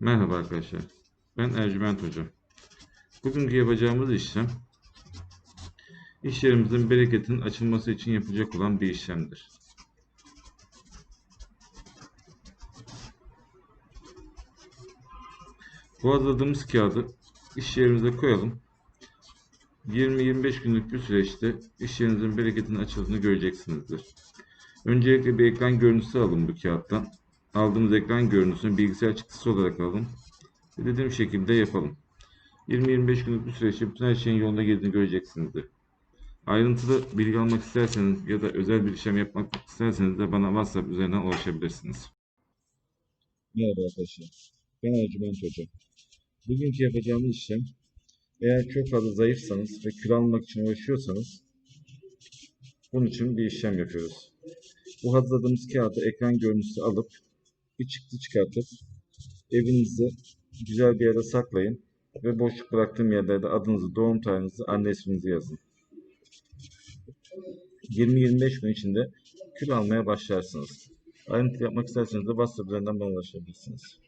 Merhaba arkadaşlar. Ben Ercüment Hoca. Bugünkü yapacağımız işlem iş yerimizin bereketinin açılması için yapılacak olan bir işlemdir. Bu hazırladığımız kağıdı iş yerimize koyalım. 20-25 günlük bir süreçte iş yerinizin bereketinin açıldığını göreceksinizdir. Öncelikle bir ekran görüntüsü alın bu kağıttan. Aldığımız ekran görüntüsünü bilgisayar çıktısı olarak alın. Ve dediğim şekilde yapalım. 20-25 günlük bir süreçte bütün her şeyin yolunda girdiğini göreceksinizdir. Ayrıntılı bilgi almak isterseniz ya da özel bir işlem yapmak isterseniz de bana WhatsApp üzerinden ulaşabilirsiniz. Merhaba arkadaşlar. Ben Ercüment Hoca. Bugünkü yapacağımız işlem eğer çok fazla zayıfsanız ve kilo almak için uğraşıyorsanız bunun için bir işlem yapıyoruz. Bu hazırladığımız kağıdı ekran görüntüsü alıp bir çıktı çıkartıp evinizde güzel bir yere saklayın ve boşluk bıraktığım yerlerde adınızı, doğum tarihinizi, anne isminizi yazın. 20-25 gün içinde kilo almaya başlarsınız. Ayrıntı yapmak isterseniz de WhatsApp üzerinden bana ulaşabilirsiniz.